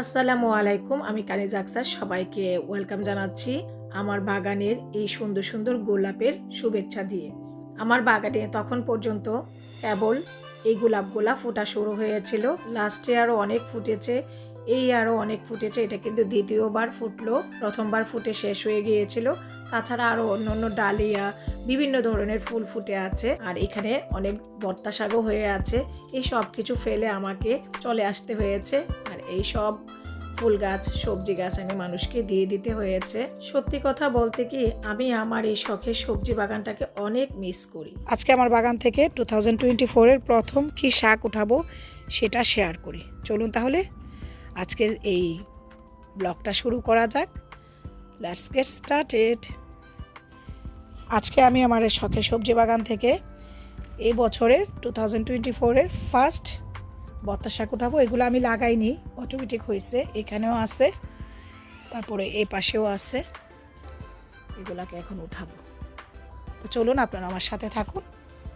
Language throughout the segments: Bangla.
আসসালামু আলাইকুম, আমি কানিজ আক্সার সবাইকে ওয়েলকাম জানাচ্ছি আমার বাগানের এই সুন্দর সুন্দর গোলাপের শুভেচ্ছা দিয়ে। আমার বাগানে তখন পর্যন্ত কেবল এই গোলাপগুলা ফোটা শুরু হয়েছিল লাস্টে আরও অনেক ফুটেছে, এই আরও অনেক ফুটেছে, এটা কিন্তু দ্বিতীয়বার ফুটলো, প্রথমবার ফুটে শেষ হয়ে গিয়েছিল, তাছাড়া আরও অন্য অন্য ডালিয়া, বিভিন্ন ধরনের ফুল ফুটে আছে, আর এখানে অনেক বর্তা শাকও হয়ে আছে, এই সব কিছু ফেলে আমাকে চলে আসতে হয়েছে এই সব ফুল গাছ, সবজি গাছ আমি মানুষকে দিয়ে দিতে হয়েছে। সত্যি কথা বলতে কি, আমি আমার এই শখের সবজি বাগানটাকে অনেক মিস করি। আজকে আমার বাগান থেকে টু থাউজেন্ড টোয়েন্টি ফোরের প্রথম কি শাক উঠাবো সেটা শেয়ার করি। চলুন তাহলে আজকের এই ব্লগটা শুরু করা যাক। লেটস গেট স্টার্টেড আজকে আমি আমার শখের সবজি বাগান থেকে এই বছরের টু থাউজেন্ড টোয়েন্টি ফোরের ফার্স্ট বত্তা শাক উঠাবো, এগুলো আমি লাগাইনি, অটোমেটিক হয়েছে, এখানেও আছে, তারপরে এই পাশেও আছে, এগুলাকে এখন উঠাবো। তো চলুন আপনারা আমার সাথে থাকুন,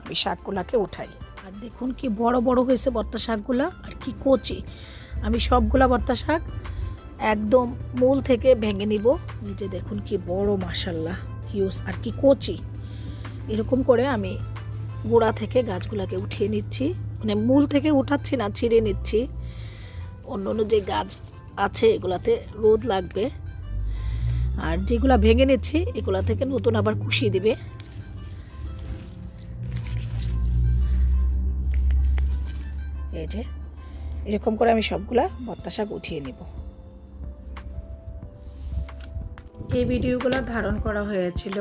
আমি শাকগুলাকে উঠাই। আর দেখুন কি বড় বড় হয়েছে বর্তা শাকগুলা, আর কি কচি। আমি সবগুলা বর্তা শাক একদম মূল থেকে ভেঙে নিব নিজে দেখুন কি বড় মাসাল্লাহ হিউজ, আর কি কচি। এরকম করে আমি গোড়া থেকে গাছগুলাকে উঠিয়ে নিচ্ছি। মানে মূল থেকে উঠাচ্ছি না, ছিঁড়ে নিচ্ছি। অন্য অন্য যে গাছ আছে, এগুলাতে রোদ লাগবে। আর যেগুলা ভেঙে নিচ্ছি, এগুলা থেকে নতুন আবার কুশিয়ে দিবে। এই যে, এরকম করে আমি সবগুলা বত্তা শাক উঠিয়ে নিব। এই ভিডিওগুলো ধারণ করা হয়েছিল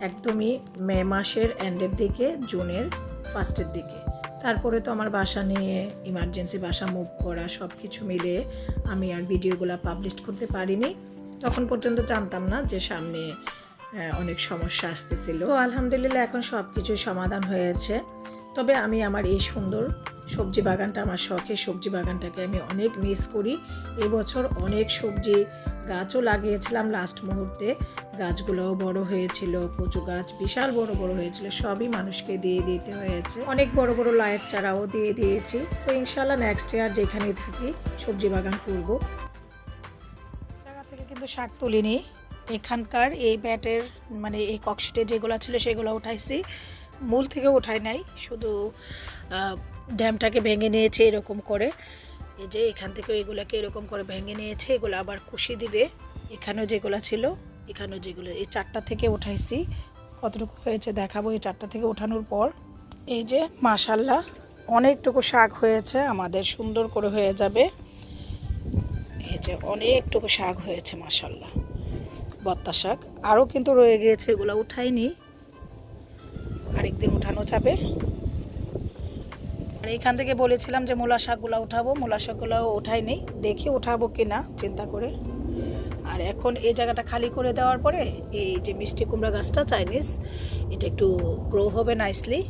একদমই মে মাসের এন্ডের দিকে, জুনের ফার্স্টের দিকে। তারপরে তো আমার বাসা নিয়ে ইমার্জেন্সি বাসা মুভ করা সব কিছু মিলে আমি আর ভিডিওগুলো পাবলিশ করতে পারিনি। তখন পর্যন্ত জানতাম না যে সামনে অনেক সমস্যা আসতেছিল। আলহামদুলিল্লাহ এখন সব কিছু সমাধান হয়েছে। তবে আমি আমার এই সুন্দর সবজি বাগানটা, আমার শখের সবজি বাগানটাকে আমি অনেক মিস করি। এবছর অনেক সবজি গাছও লাগিয়েছিলাম লাস্ট মুহূর্তে। গাছগুলোও বড় হয়েছিল, কচু গাছ বিশাল বড় বড় হয়েছিল, সবই মানুষকে দিয়ে দিতে হয়েছে। অনেক বড় বড় লাইট চারাও দিয়ে দিয়েছি। তো ইনশাল্লাহ নেক্সট ইয়ার যেখানে থাকি, সবজি বাগান করব। জায়গা থেকে কিন্তু শাক তুলিনি। এখানকার এই ব্যাটের মানে এই ককশিটে যেগুলো ছিল সেগুলো উঠাইছি। মূল থেকে উঠাই নাই, শুধু ড্যামটাকে ভেঙে নিয়েছে এরকম করে। এই যে এখান থেকে এগুলোকে এরকম করে ভেঙে নিয়েছে, এগুলো আবার কুশি দিবে। এখানেও যেগুলো ছিল, এখানেও যেগুলো। এই চারটা থেকে উঠাইছি কতটুকু হয়েছে দেখাবো এই চারটা থেকে ওঠানোর পর। এই যে, মাশাল্লাহ, অনেকটুকু শাক হয়েছে, আমাদের সুন্দর করে হয়ে যাবে। এই যে, অনেকটুকু শাক হয়েছে, মাশাল্লাহ। বত্তা শাক। আরও কিন্তু রয়ে গিয়েছে, এগুলো উঠাইনি। আরেকদিন উঠানো যাবে। আর এইখান থেকে বলেছিলাম যে মূলা শাকগুলো উঠাবো, মূলা শাকগুলো উঠাইনি, দেখি উঠাবো কিনা, চিন্তা করে। আর এখন এই জায়গাটা খালি করে দেওয়ার পরে এই যে মিষ্টি কুমড়া গাছটা, চাইনিজ, এটা একটু গ্রো হবে নাইসলি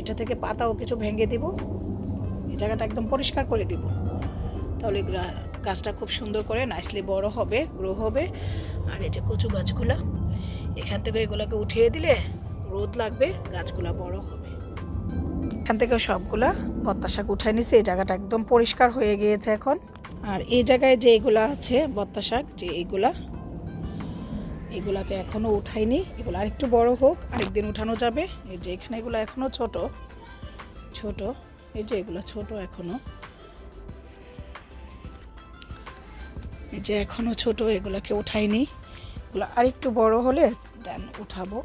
এটা থেকে পাতাও কিছু ভেঙে দিব। এই জায়গাটা একদম পরিষ্কার করে দিব। তাহলে গাছটা খুব সুন্দর করে নাইসলি বড় হবে গ্রো হবে। আর এই যে কচু গাছগুলা, এখান থেকে এগুলোকে উঠিয়ে দিলে রোদ লাগবে, গাছগুলা বড় হবে। এখান থেকে সবগুলা বত্তা শাক উঠাই নিছি। এই জায়গাটা একদম পরিষ্কার হয়ে গিয়েছে এখন। আর এই জায়গায় যে এগুলা আছে বত্তা শাক যে এগুলা, এগুলাকে এখনও উঠাইনি। এগুলো আরেকটু বড় হোক, আরেকদিন উঠানো যাবে। এই যে এখানে এগুলো এখনও ছোট ছোট, এই যে এগুলো ছোট এখনও এই যে এখনও ছোট, এগুলাকে উঠাইনি। এগুলো আরেকটু বড় হলে দেন উঠাবো।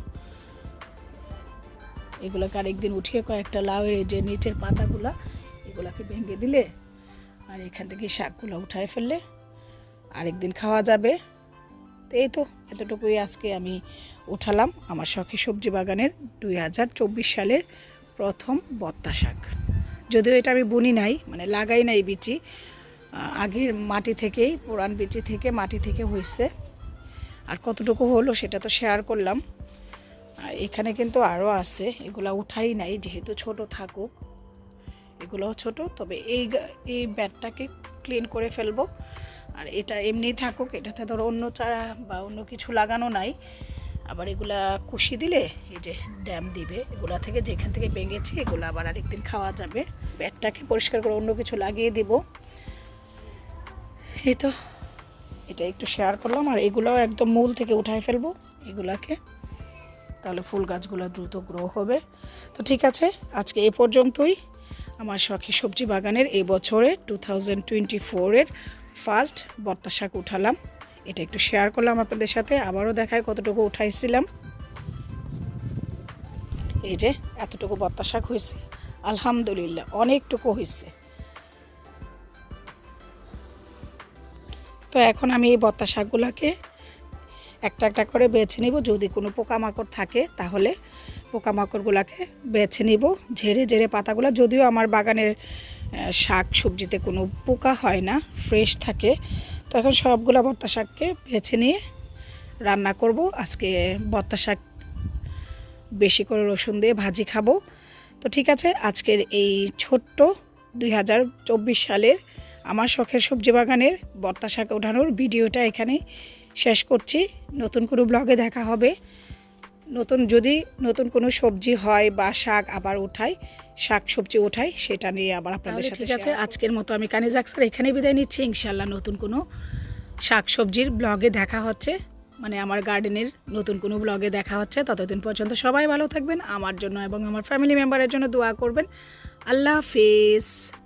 এগুলোকে আরেকদিন উঠিয়ে কয়েকটা লাউ, এই যে নিচের পাতাগুলা, এগুলাকে ভেঙে দিলে আর এখান থেকে শাকগুলো উঠায় ফেললে আরেকদিন খাওয়া যাবে। তো এই তো, এতটুকুই আজকে আমি উঠালাম আমার শখে সবজি বাগানের দুই হাজার চব্বিশ সালের প্রথম বত্তা শাক। যদিও এটা আমি বুনি নাই মানে লাগাই নাই বিচি আগের মাটি থেকেই, পুরান বিচি থেকে মাটি থেকে হয়েছে আর কতটুকু হলো সেটা তো শেয়ার করলাম। আর এখানে কিন্তু আরও আছে। এগুলা উঠাই নাই, যেহেতু ছোট থাকুক। এগুলোও ছোট, তবে এই এই ব্যাটটাকে ক্লিন করে ফেলব। আর এটা এমনিই থাকুক, এটাতে ধরো অন্য চারা বা অন্য কিছু লাগানো নাই। আবার এগুলা কুশি দিলে, এই যে ড্যাম দিবে, এগুলা থেকে যেখান থেকে ভেঙেছে এগুলো আবার আরেকদিন খাওয়া যাবে। ব্যাটটাকে পরিষ্কার করে অন্য কিছু লাগিয়ে দিব। এই তো, এটা একটু শেয়ার করলাম। আর এগুলো একদম মূল থেকে উঠাই ফেলব, এগুলাকে। তাহলে ফুল গাছগুলো দ্রুত গ্রো হবে। তো ঠিক আছে, আজকে এ পর্যন্তই। আমার শখী সবজি বাগানের এই বছরে টু থাউজেন্ড টোয়েন্টি ফোরের ফার্স্ট বত্তা শাক উঠালাম। এটা একটু শেয়ার করলাম আপনাদের সাথে, আবারও দেখায় কতটুকু উঠাইছিলাম। এই যে, এতটুকু বত্তা শাক হয়েছে। আলহামদুলিল্লাহ, অনেকটুকু হয়েছে। তো এখন আমি এই বত্তা শাকগুলোকে একটা একটা করে বেছে নিব। যদি কোনো পোকামাকড় থাকে, তাহলে পোকামাকড়গুলোকে বেছে নিব। ঝেড়ে ঝেড়ে পাতাগুলো, যদিও আমার বাগানের শাক সবজিতে কোনো পোকা হয় না, ফ্রেশ থাকে। তো এখন সবগুলো বত্তা শাককে বেছে নিয়ে রান্না করব। আজকে বত্তা শাক বেশি করে রসুন দিয়ে ভাজি খাব। তো ঠিক আছে, আজকের এই ছোট্ট দুই হাজার চব্বিশ সালের আমার শখের সবজি বাগানের বত্তা শাক ওঠানোর ভিডিওটা এখানে শেষ করছি। নতুন কোনো ব্লগে দেখা হবে। নতুন যদি নতুন কোনো সবজি হয় বা শাক আবার উঠাই শাক সবজি উঠাই সেটা নিয়ে আবার আপনাদের সাথে ঠিক আছে, আজকের মতো আমি কানিজ আক্সার এখানেই বিদায় নিচ্ছি। ইনশাল্লাহ নতুন কোনো শাক সবজির ব্লগে দেখা হচ্ছে। মানে আমার গার্ডেনের নতুন কোনো ব্লগে দেখা হচ্ছে। ততদিন পর্যন্ত সবাই ভালো থাকবেন। আমার জন্য এবং আমার ফ্যামিলি মেম্বারের জন্য দোয়া করবেন। আল্লাহ হাফিজ।